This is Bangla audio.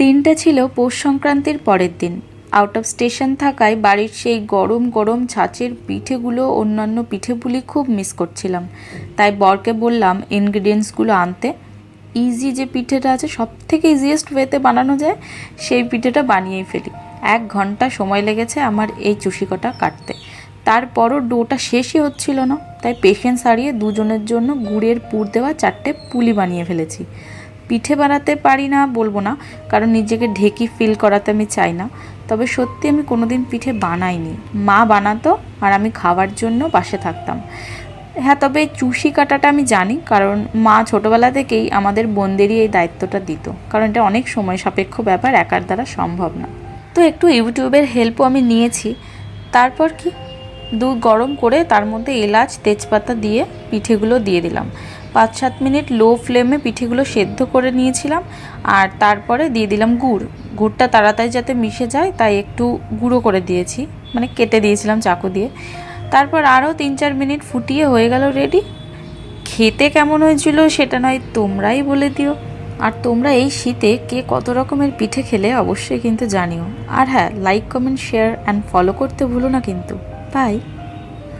দিনটা ছিল পৌষ সংক্রান্তির পরের দিন। আউট অফ স্টেশন থাকায় বাড়ির সেই গরম গরম ছাঁচের পিঠেগুলো অন্যান্য পিঠেপুলি খুব মিস করছিলাম। তাই বরকে বললাম ইনগ্রিডিয়েন্টসগুলো আনতে। ইজি যে পিঠেটা আছে সব থেকে ইজিয়েস্ট ওয়েতে বানানো যায়, সেই পিঠেটা বানিয়েই ফেলি। এক ঘণ্টা সময় লেগেছে আমার এই চুষিকটা কাটতে। তারপরও ডোটা শেষই হচ্ছিল না, তাই পেশেন্স হারিয়ে দুজনের জন্য গুড়ের পুর দেওয়া চারটে পুলি বানিয়ে ফেলেছি। পিঠে বানাতে পারি না, বলব না। কারণ নিজেকে ঢেকি ফিল করাতে আমি চাই না। তবে সত্যি আমি কোনোদিন পিঠে বানাইনি। মা বানাতো আর আমি খাওয়ার জন্য পাশে থাকতাম। হ্যাঁ তবে চুষি কাটাটা আমি জানি, কারণ মা ছোটোবেলা থেকেই আমাদের বোনদেরই এই দায়িত্বটা দিত। কারণ এটা অনেক সময় সাপেক্ষ ব্যাপার, একার দ্বারা সম্ভব না। তো একটু ইউটিউবের হেল্পও আমি নিয়েছি। তারপর কি? দুধ গরম করে তার মধ্যে এলাচ, তেজপাতা দিয়ে পিঠেগুলো দিয়ে দিলাম। পাঁচ সাত মিনিট লো ফ্লেমে পিঠেগুলো সেদ্ধ করে নিয়েছিলাম আর তারপরে দিয়ে দিলাম গুড়। গুড়টা তাড়াতাড়ি যাতে মিশে যায়, তাই একটু গুঁড়ো করে দিয়েছি মানে কেটে দিয়েছিলাম চাকু দিয়ে। তারপর আরও তিন চার মিনিট ফুটিয়ে হয়ে গেল রেডি খেতে কেমন হয়েছিল সেটা নয়, তোমরাই বলে দিও। আর তোমরা এই শীতে কে কত রকমের পিঠে খেলে অবশ্যই কিন্তু জানিও। আর হ্যাঁ like comment share and follow করতে ভুলো না কিন্তু। বাই